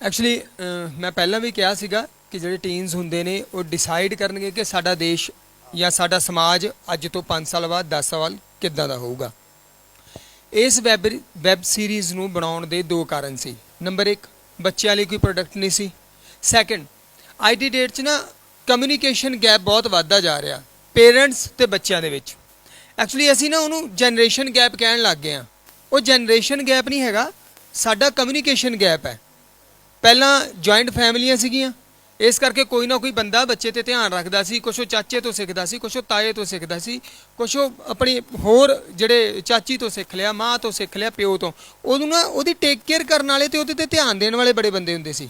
Actually ਮੈਂ ਪਹਿਲਾਂ ਵੀ ਕਿਹਾ ਸੀਗਾ ਕਿ ਜਿਹੜੇ ਟੀਨਸ ਹੁੰਦੇ ਨੇ, ਉਹ ਡਿਸਾਈਡ ਕਰਨਗੇ ਕਿ ਸਾਡਾ ਦੇਸ਼ ਜਾਂ ਸਾਡਾ ਸਮਾਜ ਅੱਜ ਤੋਂ 5 ਸਾਲ ਬਾਅਦ 10 ਸਾਲ ਕਿੱਦਾਂ ਦਾ ਹੋਊਗਾ। ਇਸ ਵੈਬ ਵੈਬ ਸੀਰੀਜ਼ ਨੂੰ ਬਣਾਉਣ ਦੇ ਦੋ ਕਾਰਨ ਸੀ। ਨੰਬਰ 1 ਬੱਚਿਆਂ ਲਈ ਕੋਈ ਪ੍ਰੋਡਕਟ ਨਹੀਂ ਸੀ। ਸੈਕੰਡ ਅੱਜ ਦੀ ਡੇਟ 'ਚ ਨਾ ਕਮਿਊਨੀਕੇਸ਼ਨ ਗੈਪ ਬਹੁਤ ਵੱਧਦਾ ਜਾ ਰਿਹਾ ਪੇਰੈਂਟਸ ਤੇ ਬੱਚਿਆਂ ਦੇ ਵਿੱਚ। ਐਕਚੁਅਲੀ ਅਸੀਂ ਨਾ ਉਹਨੂੰ ਜਨਰੇਸ਼ਨ ਗੈਪ ਕਹਿਣ ਲੱਗ ਗਏ ਆ ਉਹ ਜਨਰੇਸ਼ਨ ਗੈਪ ਨਹੀਂ ਹੈਗਾ, ਸਾਡਾ ਕਮਿਊਨੀਕੇਸ਼ਨ ਗੈਪ ਹੈ। ਪਹਿਲਾਂ ਜੁਆਇੰਟ ਫੈਮਲੀਆਂ ਸੀਗੀਆਂ। ਇਸ ਕਰਕੇ ਕੋਈ ਨਾ ਕੋਈ ਬੰਦਾ ਬੱਚੇ ਤੇ ਧਿਆਨ ਰੱਖਦਾ ਸੀ, ਕੁਛ ਉਹ ਚਾਚੇ ਤੋਂ ਸਿੱਖਦਾ ਸੀ, ਕੁਛ ਉਹ ਤਾਏ ਤੋਂ ਸਿੱਖਦਾ ਸੀ, ਕੁਛ ਉਹ ਆਪਣੀ ਹੋਰ ਜਿਹੜੇ ਚਾਚੀ ਤੋਂ ਸਿੱਖ ਲਿਆ, ਮਾਂ ਤੋਂ ਸਿੱਖ ਲਿਆ, ਪਿਓ ਤੋਂ। ਉਹਨੂੰ ਨਾ ਉਹਦੀ ਟੇਕ ਕੇਅਰ ਕਰਨ ਵਾਲੇ ਤੇ ਉਹਦੇ ਤੇ ਧਿਆਨ ਦੇਣ ਵਾਲੇ ਬੜੇ ਬੰਦੇ ਹੁੰਦੇ ਸੀ।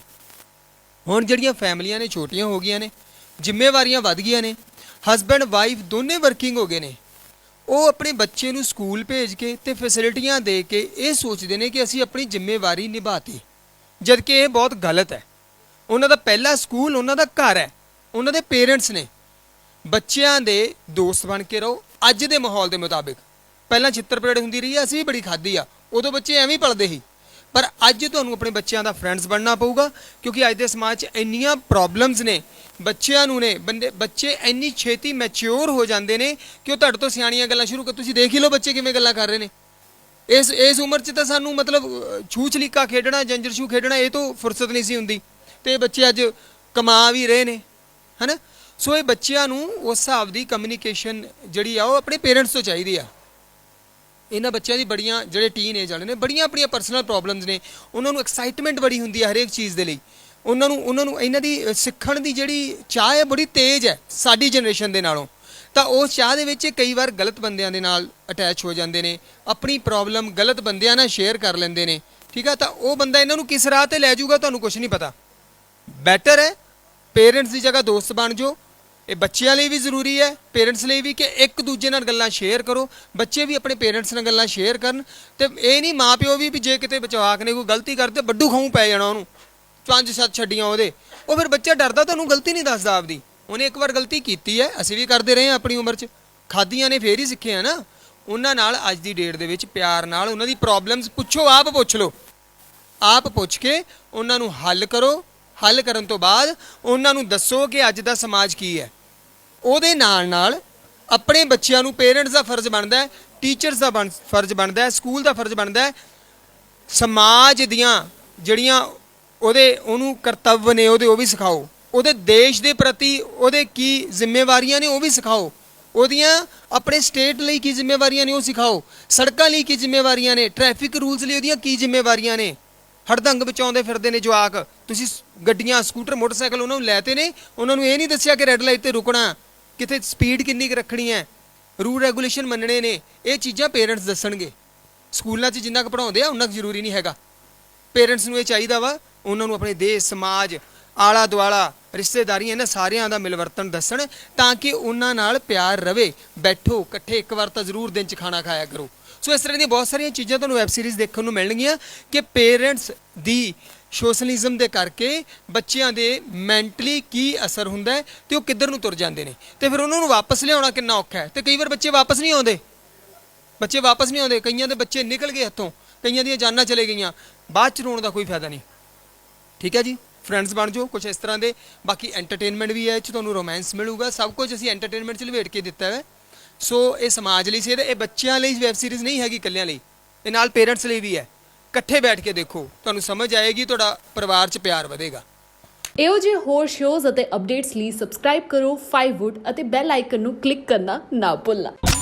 ਹੁਣ ਜਿਹੜੀਆਂ ਫੈਮਲੀਆਂ ਨੇ ਛੋਟੀਆਂ ਹੋ ਗਈਆਂ ਨੇ, ਜ਼ਿੰਮੇਵਾਰੀਆਂ ਵੱਧ ਗਈਆਂ ਨੇ ਹਸਬੈਂਡ ਵਾਈਫ ਦੋਨੇ ਵਰਕਿੰਗ ਹੋ ਗਏ ਨੇ। ਉਹ ਆਪਣੇ ਬੱਚੇ ਨੂੰ ਸਕੂਲ ਭੇਜ ਕੇ ਤੇ ਫੈਸਿਲਿਟੀਆਂ ਦੇ ਕੇ ਇਹ ਸੋਚਦੇ ਨੇ ਕਿ ਅਸੀਂ ਆਪਣੀ ਜ਼ਿੰਮੇਵਾਰੀ ਨਿਭਾਤੀ। ਜਦਕਿ ਇਹ ਬਹੁਤ ਗਲਤ ਹੈ। ਉਹਨਾਂ ਦਾ ਪਹਿਲਾ ਸਕੂਲ ਉਹਨਾਂ ਦਾ ਘਰ ਹੈ। ਉਹਨਾਂ ਦੇ ਪੇਰੈਂਟਸ ਨੇ। ਬੱਚਿਆਂ ਦੇ ਦੋਸਤ ਬਣ ਕੇ ਰਹੋ। ਅੱਜ ਦੇ ਮਾਹੌਲ ਦੇ ਮੁਤਾਬਿਕ। ਪਹਿਲਾਂ ਚਿੱਤਰ ਪਰੇਡ ਹੁੰਦੀ ਰਹੀ ਹੈ ਅਸੀਂ ਵੀ ਬੜੀ ਖਾਦੀ ਆ। ਉਦੋਂ ਬੱਚੇ ਐਵੇਂ ਹੀ ਪਲਦੇ ਸੀ। ਪਰ ਅੱਜ ਤੁਹਾਨੂੰ ਆਪਣੇ ਬੱਚਿਆਂ ਦਾ ਫਰੈਂਡਸ ਬਣਨਾ ਪਊਗਾ, ਕਿਉਂਕਿ ਅੱਜ ਦੇ ਸਮਾਜ 'ਚ ਇੰਨੀਆਂ ਪ੍ਰੋਬਲਮਸ ਨੇ। ਬੱਚਿਆਂ ਨੂੰ ਨੇ, ਬੰਦੇ, ਬੱਚੇ ਇੰਨੀ ਛੇਤੀ ਮੈਚਿਓਰ ਹੋ ਜਾਂਦੇ ਨੇ ਕਿ ਉਹ ਤੁਹਾਡੇ ਤੋਂ ਸਿਆਣੀਆਂ ਗੱਲਾਂ ਸ਼ੁਰੂ ਕਰ ਤੁਸੀਂ ਦੇਖ ਹੀ ਲਓ ਬੱਚੇ ਕਿਵੇਂ ਗੱਲਾਂ ਕਰ ਰਹੇ ਨੇ। ਇਸ ਇਸ ਉਮਰ 'ਚ ਤਾਂ ਸਾਨੂੰ ਮਤਲਬ ਅਹ, ਛੂਹ ਛਲੀਕਾ ਖੇਡਣਾ ਜੰਜਰ ਛੂ ਖੇਡਣਾ ਇਹ ਤੋਂ ਫੁਰਸਤ ਨਹੀਂ ਸੀ ਹੁੰਦੀ। ਤੇ ਬੱਚੇ ਅੱਜ ਕਮਾ ਵੀ ਰਹੇ ਨੇ ਹਨਾ? ਸੋ ਇਹ ਬੱਚਿਆਂ ਨੂੰ ਉਸ ਹਿਸਾਬ ਦੀ ਕਮਿਊਨੀਕੇਸ਼ਨ ਜਿਹੜੀ ਆ ਉਹ ਆਪਣੇ ਪੇਰੈਂਟਸ ਤੋਂ ਚਾਹੀਦੀ ਆ। ਇਹਨਾਂ ਬੱਚਿਆਂ ਦੀ ਬੜੀਆਂ ਜਿਹੜੇ ਟੀਨ ਏਜ ਵਾਲੇ ਨੇ ਬੜੀਆਂ ਆਪਣੀਆਂ ਪਰਸਨਲ ਪ੍ਰੋਬਲਮਸ ਨੇ। ਉਹਨਾਂ ਨੂੰ ਐਕਸਾਈਟਮੈਂਟ ਬੜੀ ਹੁੰਦੀ ਹੈ ਹਰੇਕ ਚੀਜ਼ ਦੇ ਲਈ। ਉਹਨਾਂ ਨੂੰ ਉਹਨਾਂ ਨੂੰ ਇਹਨਾਂ ਦੀ ਸਿੱਖਣ ਦੀ ਜਿਹੜੀ ਚਾਹ ਹੈ ਬੜੀ ਤੇਜ਼ ਹੈ ਸਾਡੀ ਜਨਰੇਸ਼ਨ ਦੇ ਨਾਲੋਂ। ਤਾਂ ਉਸ ਚਾਹ ਦੇ ਵਿੱਚ ਕਈ ਵਾਰ ਗਲਤ ਬੰਦਿਆਂ ਦੇ ਨਾਲ ਅਟੈਚ ਹੋ ਜਾਂਦੇ ਨੇ, ਆਪਣੀ ਪ੍ਰੋਬਲਮ ਗਲਤ ਬੰਦਿਆਂ ਨਾਲ ਸ਼ੇਅਰ ਕਰ ਲੈਂਦੇ ਨੇ। ਠੀਕ ਆ? ਤਾਂ ਉਹ ਬੰਦਾ ਇਹਨਾਂ ਨੂੰ ਕਿਸ ਰਾਹ ਤੇ ਲੈ ਜਾਊਗਾ ਤੁਹਾਨੂੰ ਕੁਝ ਨਹੀਂ ਪਤਾ। ਬੈਟਰ ਹੈ ਪੇਰੈਂਟਸ ਦੀ ਜਗ੍ਹਾ ਦੋਸਤ ਬਣ ਜਾਓ। ਇਹ ਬੱਚਿਆਂ ਲਈ ਵੀ ਜ਼ਰੂਰੀ ਹੈ ਪੇਰੈਂਟਸ ਲਈ ਵੀ ਕਿ ਇੱਕ ਦੂਜੇ ਨਾਲ ਗੱਲਾਂ ਸ਼ੇਅਰ ਕਰੋ। ਬੱਚੇ ਵੀ ਆਪਣੇ ਪੇਰੈਂਟਸ ਨਾਲ ਗੱਲਾਂ ਸ਼ੇਅਰ ਕਰਨ। ਤੇ ਇਹ ਨਹੀਂ ਮਾਪਿਓ ਵੀ ਵੀ ਜੇ ਕਿਤੇ ਬਚਵਾਕ ਨੇ ਕੋਈ ਗਲਤੀ ਕਰਦੇ, ਵੱਡੂ ਖਾਉ ਪੈ ਜਾਣਾ ਉਹਨੂੰ। ਪੰਜ ਸੱਤ ਛੱਡੀਆਂ ਉਹਦੇ। ਉਹ ਫਿਰ ਬੱਚਾ ਡਰਦਾ, ਤੁਹਾਨੂੰ ਗਲਤੀ ਨਹੀਂ ਦੱਸਦਾ ਆਪਦੀ। ਉਹਨੇ ਇੱਕ ਵਾਰ ਗਲਤੀ ਕੀਤੀ ਹੈ, ਅਸੀਂ ਵੀ ਕਰਦੇ ਰਹੇ ਹਾਂ ਆਪਣੀ ਉਮਰ 'ਚ। ਖਾਦੀਆਂ ਨੇ ਫੇਰ ਹੀ ਸਿੱਖਿਆ ਨਾ। ਉਹਨਾਂ ਨਾਲ ਅੱਜ ਦੀ ਡੇਟ ਦੇ ਵਿੱਚ ਪਿਆਰ ਨਾਲ ਉਹਨਾਂ ਦੀ ਪ੍ਰੋਬਲਮਸ ਪੁੱਛੋ, ਆਪ ਪੁੱਛ ਲਓ। ਆਪ ਪੁੱਛ ਕੇ ਉਹਨਾਂ ਨੂੰ ਹੱਲ ਕਰੋ। ਹੱਲ ਕਰਨ ਤੋਂ ਬਾਅਦ ਉਹਨਾਂ ਨੂੰ ਦੱਸੋ ਕਿ ਅੱਜ ਦਾ ਸਮਾਜ ਕੀ ਹੈ। ਉਹਦੇ ਨਾਲ ਨਾਲ ਆਪਣੇ ਬੱਚਿਆਂ ਨੂੰ ਪੇਰੈਂਟਸ ਦਾ ਫਰਜ਼ ਬਣਦਾ ਹੈ ਟੀਚਰਸ ਦਾ ਬਣ- ਫਰਜ਼ ਬਣਦਾ ਹੈ ਸਕੂਲ ਦਾ ਫਰਜ਼ ਬਣਦਾ ਹੈ। ਸਮਾਜ ਦੀਆਂ ਜਿਹੜੀਆਂ ਉਹਦੇ, ਉਹਨੂੰ ਕਰਤੱਵ ਨੇ ਉਹਦੇ, ਉਹ ਵੀ ਸਿਖਾਓ। ਉਹਦੇ ਦੇਸ਼ ਦੇ ਪ੍ਰਤੀ ਉਹਦੇ ਕੀ ਜ਼ਿੰਮੇਵਾਰੀਆਂ ਨੇ ਉਹ ਵੀ ਸਿਖਾਓ। ਉਹਦੀਆਂ ਆਪਣੇ ਸਟੇਟ ਲਈ ਕੀ ਜ਼ਿੰਮੇਵਾਰੀਆਂ ਨੇ ਉਹ ਸਿਖਾਓ। ਸੜਕਾਂ ਲਈ ਕੀ ਜ਼ਿੰਮੇਵਾਰੀਆਂ ਨੇ? ਟ੍ਰੈਫਿਕ ਰੂਲਸ ਲਈ ਉਹਦੀਆਂ ਕੀ ਜ਼ਿੰਮੇਵਾਰੀਆਂ ਨੇ? ਹੜਦੰਗ ਬਚਾਉਂਦੇ ਫਿਰਦੇ ਨੇ ਜਵਾਕ। ਤੁਸੀਂ ਗੱਡੀਆਂ, ਸਕੂਟਰ, ਮੋਟਰਸਾਈਕਲ ਉਹਨਾਂ ਨੂੰ ਲੈਤੇ ਨੇ। ਉਹਨਾਂ ਨੂੰ ਇਹ ਨਹੀਂ ਦੱਸਿਆ ਕਿ ਰੈੱਡ ਲਾਈਟ ਤੇ ਰੁਕਣਾ ਕਿਤੇ ਸਪੀਡ ਕਿੰਨੀ ਕੁ ਰੱਖਣੀ ਹੈ। ਰੂਲ ਰੈਗੂਲੇਸ਼ਨ ਮੰਨਣੇ ਨੇ। ਇਹ ਚੀਜ਼ਾਂ ਪੇਰੈਂਟਸ ਦੱਸਣਗੇ। ਸਕੂਲਾਂ 'ਚ ਜਿੰਨਾ ਕੁ ਪੜਾਉਂਦੇ ਆ, ਉਨਾ ਕੁ ਜ਼ਰੂਰੀ ਨਹੀਂ ਹੈਗਾ। ਪੇਰੈਂਟਸ ਨੂੰ ਇਹ ਚਾਹੀਦਾ ਵਾ, ਉਹਨਾਂ ਨੂੰ ਆਪਣੇ ਦੇਸ਼, ਸਮਾਜ ਆਲਾ ਦੁਆਲਾ ਰਿਸ਼ਤੇਦਾਰੀਆਂ ਇਹਨਾਂ ਸਾਰਿਆਂ ਦਾ ਮਿਲਵਰਤਨ ਦੱਸਣ ਤਾਂ ਕਿ ਉਹਨਾਂ ਨਾਲ ਪਿਆਰ ਰਵੇ। ਬੈਠੋ, ਇਕੱਠੇ ਇੱਕ ਵਾਰ ਤਾਂ ਜ਼ਰੂਰ ਦਿਨ 'ਚ ਖਾਣਾ ਖਾਇਆ ਕਰੋ। ਸੋ ਇਸ ਤਰ੍ਹਾਂ ਦੀਆਂ ਬਹੁਤ ਸਾਰੀਆਂ ਚੀਜ਼ਾਂ ਤੁਹਾਨੂੰ ਵੈਬ ਸੀਰੀਜ਼ ਦੇਖਣ ਨੂੰ ਮਿਲਣਗੀਆਂ ਕਿ ਪੇਰੈਂਟਸ ਦੀ ਸੋਸ਼ਲਿਜ਼ਮ ਦੇ ਕਰਕੇ ਬੱਚਿਆਂ ਦੇ ਮੈਂਟਲੀ ਕੀ ਅਸਰ ਹੁੰਦਾ ਹੈ ਤੇ ਉਹ ਕਿੱਧਰ ਨੂੰ ਤੁਰ ਜਾਂਦੇ ਨੇ। ਤੇ ਫਿਰ ਉਹਨਾਂ ਨੂੰ ਵਾਪਸ ਲਿਆਉਣਾ ਕਿੰਨਾ ਔਖਾ ਹੈ। ਤੇ ਕਈ ਵਾਰ ਬੱਚੇ ਵਾਪਸ ਨਹੀਂ ਆਉਂਦੇ। ਬੱਚੇ ਵਾਪਸ ਨਹੀਂ ਆਉਂਦੇ। ਕਈਆਂ ਦੇ ਬੱਚੇ ਨਿਕਲ ਗਏ ਹੱਥੋਂ। ਕਈਆਂ ਦੀਆਂ ਜਾਨਾਂ ਚਲੇ ਗਈਆਂ। ਬਾਅਦ ਚ ਰੋਣ ਦਾ ਕੋਈ ਫਾਇਦਾ ਨਹੀਂ। ਠੀਕ ਹੈ ਜੀ? ਫਰੈਂਡਸ ਬਣ ਜਾਓ ਕੁਝ ਇਸ ਤਰ੍ਹਾਂ ਦੇ। ਬਾਕੀ ਐਂਟਰਟੇਨਮੈਂਟ ਵੀ ਹੈ, ਇਹ ਚ ਤੁਹਾਨੂੰ ਰੋਮਾਂਸ ਮਿਲੂਗਾ। ਸਭ ਕੁਝ ਅਸੀਂ ਐਂਟਰਟੇਨਮੈਂਟ ਚ ਲਵੇਟ ਕੇ ਦਿੱਤਾ ਹੈ। ਸੋ ਇਹ ਸਮਾਜ ਲਈ ਸੀ ਇਹ ਇਹ ਬੱਚਿਆਂ ਲਈ ਵੈਬ ਸੀਰੀਜ਼ ਨਹੀਂ ਹੈਗੀ ਇਕੱਲਿਆਂ ਲਈ। ਇਹ ਨਾਲ ਪੇਰੈਂਟਸ ਲਈ ਵੀ ਹੈ। ਇਕੱਠੇ ਬੈਠ ਕੇ ਦੇਖੋ, ਤੁਹਾਨੂੰ ਸਮਝ ਆਏਗੀ, ਤੁਹਾਡਾ ਪਰਿਵਾਰ ਚ ਪਿਆਰ ਵਧੇਗਾ। ਇਹੋ ਜਿਹੇ ਹੋਰ ਸ਼ੋਜ਼ ਅਤੇ ਅਪਡੇਟਸ ਲਈ ਸਬਸਕ੍ਰਾਈਬ ਕਰੋ 5wood ਅਤੇ ਬੈਲ ਆਈਕਨ ਨੂੰ ਕਲਿੱਕ ਕਰਨਾ ਨਾ ਭੁੱਲਣਾ।